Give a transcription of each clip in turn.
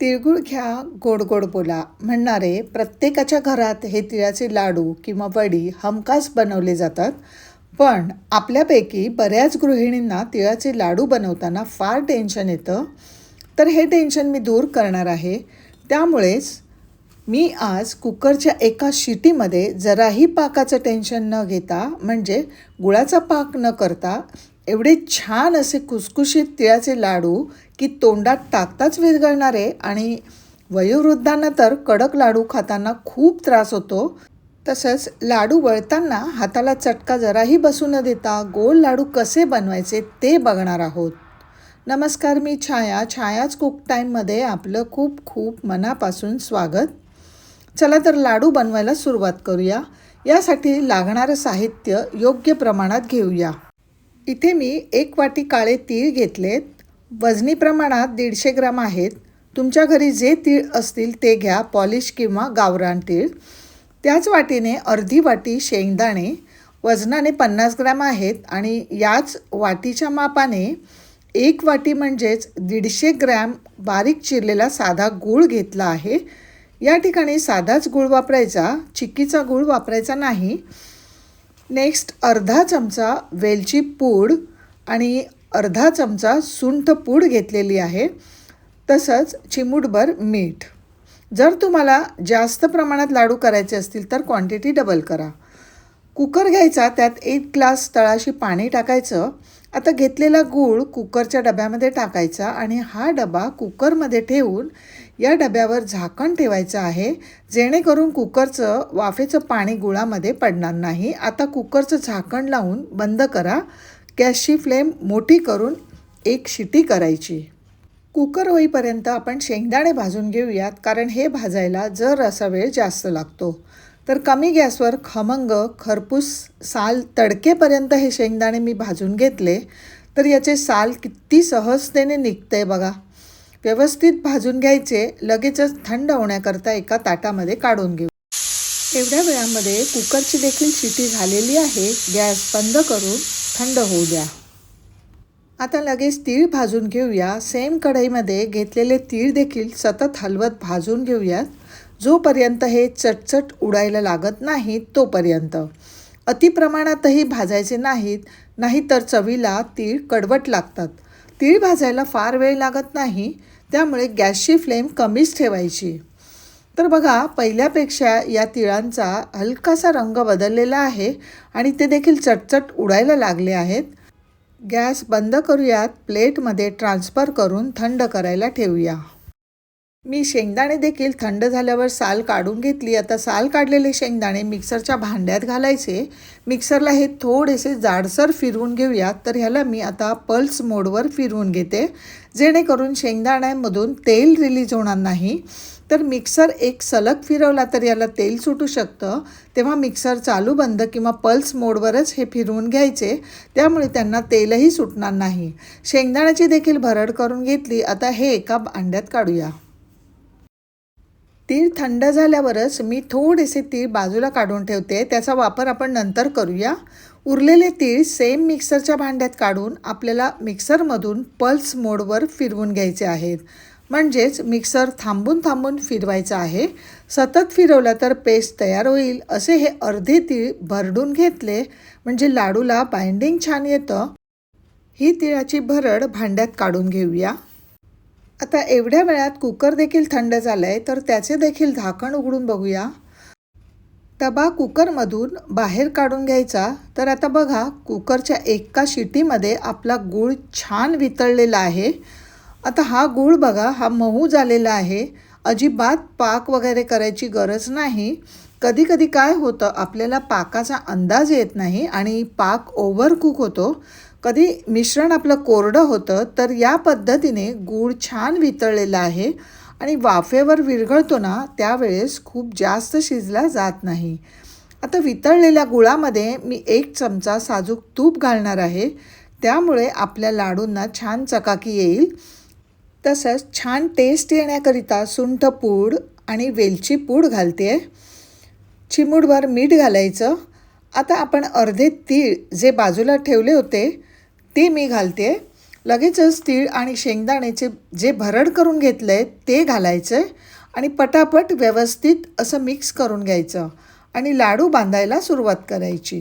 तिळगुळ घ्या गोड गोड बोला. म्हणणारे प्रत्येकाच्या घरात हे तिळाचे लाडू किंवा वडी हमखास बनवले जातात. पण आपल्यापैकी बऱ्याच गृहिणींना तिळाचे लाडू बनवताना फार टेन्शन येतं. तर हे टेन्शन मी दूर करणार आहे. त्यामुळेच मी आज कुकरच्या एका शिटीमध्ये जराही पाकाचं टेन्शन न घेता म्हणजे गुळाचा पाक न करता एवढे छान असे कुसकुशीत तिळाचे लाडू की तोंडात टाकताच विरघळणारे आणि वयोवृद्धांना तर कडक लाडू खाताना खूप त्रास होतो. तसंच लाडू वळताना हाताला चटका जराही बसू न देता गोल लाडू कसे बनवायचे ते बघणार आहोत. नमस्कार मी छाया. छायाच कुक टाईममध्ये आपलं खूप खूप मनापासून स्वागत. चला तर लाडू बनवायला सुरुवात करूया. यासाठी लागणारं साहित्य योग्य प्रमाणात घेऊया. इथे मी एक वाटी काळे तीळ घेतलेत. वजनी प्रमाणात दीडशे ग्राम आहेत. तुमच्या घरी जे तीळ असतील ते घ्या पॉलिश किंवा गावरान तीळ. त्याच वाटीने अर्धी वाटी शेंगदाणे. वजनाने पन्नास ग्रॅम आहेत आणि याच वाटीच्या मापाने एक वाटी म्हणजेच दीडशे ग्रॅम बारीक चिरलेला साधा गूळ घेतला आहे. या ठिकाणी साधाच गूळ वापरायचा चिक्कीचा गूळ वापरायचा नाही. नेक्स्ट अर्धा चमचा वेलची पूड आणि अर्धा चमचा सुंठ पूड घेतलेली आहे. तसंच चिमूटभर मीठ. जर तुम्हाला जास्त प्रमाणात लाडू करायचे असतील तर क्वांटिटी डबल करा. कुकर घ्यायचा त्यात एक ग्लास तळाशी पाणी टाकायचं. आता घेतलेला गूळ कुकरच्या डब्यामध्ये टाकायचा आणि हा डबा कुकरमध्ये ठेवून या डब्यावर झाकण ठेवायचं आहे जेणेकरून कुकरचं वाफेचं पाणी गुळामध्ये पडणार नाही. आता कुकरचं झाकण लावून बंद करा. गॅसची फ्लेम मोठी करून एक शिटी करायची. कुकर होईपर्यंत आपण शेंगदाणे भाजून घेऊयात कारण हे भाजायला जर असा वेळ जास्त लागतो. तर कमी गॅसवर खमंग खरपूस साल तडकेपर्यंत हे शेंगदाणे मी भाजून घेतले तर याचे साल किती सहजतेने निघते बघा. व्यवस्थित भाजून घ्यायचे लगेचच थंड होण्याकरता एका ताटामध्ये काढून घेऊ. एवढ्या वेळामध्ये कुकरची देखील शिटी झालेली आहे गॅस बंद करून थंड होऊ द्या. आता लगेच तीळ भाजून घेऊया. सेम कढईमध्ये घेतलेले तीळ देखील सतत हलवत भाजून घेऊयात. जोपर्यंत हे चटचट उडायला लागत नाही तोपर्यंत. अतिप्रमाणातही भाजायचे नाहीत नाहीतर चवीला तीळ कडवट लागतात. तीळ भाजायला फार वेळ लागत नाही त्यामुळे गॅसची फ्लेम कमीच ठेवायची. तर बघा पहिल्यापेक्षा या तिळांचा हलकासा रंग बदललेला आहे आणि ते देखील चटचट उडायला लागले आहेत. गॅस बंद करूयात प्लेटमध्ये ट्रान्सफर करून थंड करायला ठेवूया. मी शेंगदाणे देखील थंड झाल्यावर साल काढून घेतली. आता साल काढलेले शेंगदाणे मिक्सरच्या भांड्यात घालायचे. मिक्सरला हे थोडेसे जाडसर फिरवून घेऊयात तर ह्याला मी आता पल्स मोडवर फिरवून घेते. जेणेकरून शेंगदाण्यांमधून तेल रिलीज होणार नाही. तर मिक्सर एक सलग फिरवला तर याला तेल सुटू शकतं. तेव्हा मिक्सर चालू बंद किंवा पल्स मोडवरच हे फिरवून घ्यायचे. त्यामुळे त्यांना तेलही सुटणार नाही. शेंगदाण्याची देखील भरड करून घेतली. आता हे एका भांड्यात काढूया. तीळ थंड झाल्यावरच मी थोडेसे तीळ बाजूला काढून ठेवते. त्याचा वापर आपण नंतर करूया. उरलेले तीळ सेम मिक्सरच्या भांड्यात काढून आपल्याला मिक्सरमधून पल्स मोडवर फिरवून घ्यायचे आहेत. म्हणजेच मिक्सर थांबून थांबून फिरवायचं आहे. सतत फिरवला तर पेस्ट तयार होईल. असे हे अर्धे तीळ भरडून घेतले म्हणजे लाडूला बाइंडिंग छान येतं. ही तिळाची भरड भांड्यात काढून घेऊया. आता एवढ्या वेळात कुकर देखील थंड झालं आहे तर त्याचे देखील झाकण उघडून बघूया. डबा कुकरमधून बाहेर काढून घ्यायचा. तर आता बघा कुकरच्या एका शिटीमध्ये आपला गूळ छान वितळलेला आहे. आता हा गूळ बघा हा मऊ झालेला आहे. अजिबात पाक वगैरे करायची गरज नाही. कधी कधी काय होतं आपल्याला पाकाचा अंदाज येत नाही आणि पाक ओव्हर कुक होतो. कधी मिश्रण आपलं कोरडं होतं तर या पद्धतीने गूळ छान वितळलेला आहे आणि वाफेवर विरघळतो ना त्यावेळेस खूप जास्त शिजला जात नाही. आता वितळलेल्या गुळामध्ये मी एक चमचा साजूक तूप घालणार आहे. त्यामुळे आपल्या लाडूंना छान चकाकी येईल. तसंच छान टेस्ट येण्याकरिता सुंठ पूड आणि वेलची पूड घालते आहे चिमूटभर मीठ घालायचं. आता आपण अर्धे तीळ जे बाजूला ठेवले होते ती मी घालते. लगेचच तीळ आणि शेंगदाण्याचे जे भरड करून घेतलं आहे ते घालायचं आणि पटापट व्यवस्थित असं मिक्स करून घ्यायचं आणि लाडू बांधायला सुरुवात करायची.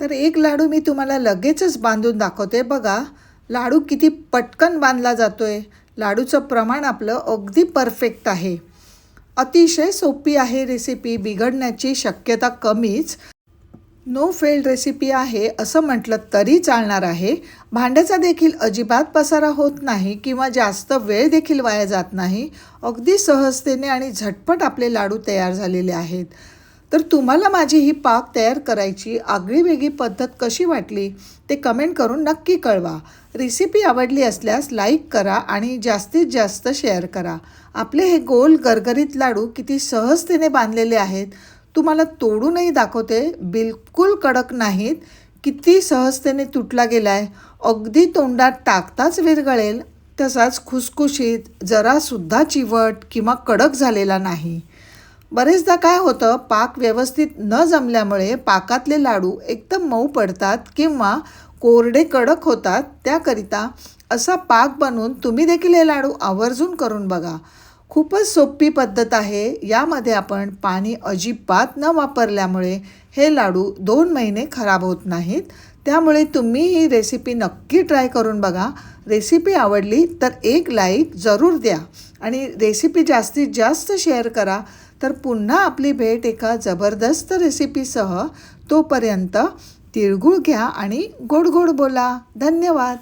तर एक लाडू मी तुम्हाला लगेचच बांधून दाखवते. बघा लाडू किती पटकन बांधला जातो आहे लाडूचं प्रमाण आपलं अगदी परफेक्ट आहे. अतिशय सोपी आहे रेसिपी बिघडण्याची शक्यता कमीच. नो फेल्ड रेसिपी आहे असं म्हटलं तरी चालणार आहे. भांड्याचा देखील अजिबात पसारा होत नाही किंवा जास्त वेळ देखील वाया जात नाही. अगदी सहजतेने आणि झटपट आपले लाडू तयार झालेले आहेत. तर तुम्हाला माझी ही पाक तयार करायची आगळीवेगळी पद्धत कशी वाटली ते कमेंट करून नक्की कळवा. रेसिपी आवडली असल्यास लाईक करा आणि जास्तीत जास्त शेअर करा. आपले हे गोल गरगरीत लाडू किती सहजतेने बांधलेले आहेत. तुम्हाला तोडूनही दाखवते बिलकुल कडक नाहीत किती सहजतेने तुटला गेला आहे अगदी तोंडात टाकताच विरघळेल तसाच खुसखुशीत जरासुद्धा चिवट किंवा कडक झालेला नाही. बरेचदा काय होतं पाक व्यवस्थित न जमल्यामुळे पाकातले लाडू एकदम मऊ पडतात किंवा कोरडे कडक होतात त्याकरिता असा पाक बनवून तुम्ही देखील हे लाडू आवर्जून करून बघा. खूपच सोपी पद्धत आहे. यामध्ये आपण पाणी अजिबात न वापरल्यामुळे हे लाडू दोन महिने खराब होत नाहीत. त्यामुळे तुम्ही ही रेसिपी नक्की ट्राय करून बघा. रेसिपी आवडली तर एक लाईक जरूर द्या. आणि रेसिपी जास्तीत जास्त शेअर करा. तर पुन्हा आपली भेट एका जबरदस्त रेसिपीसह तोपर्यंत तिळगुळ घ्या आणि गोड गोड बोला. धन्यवाद.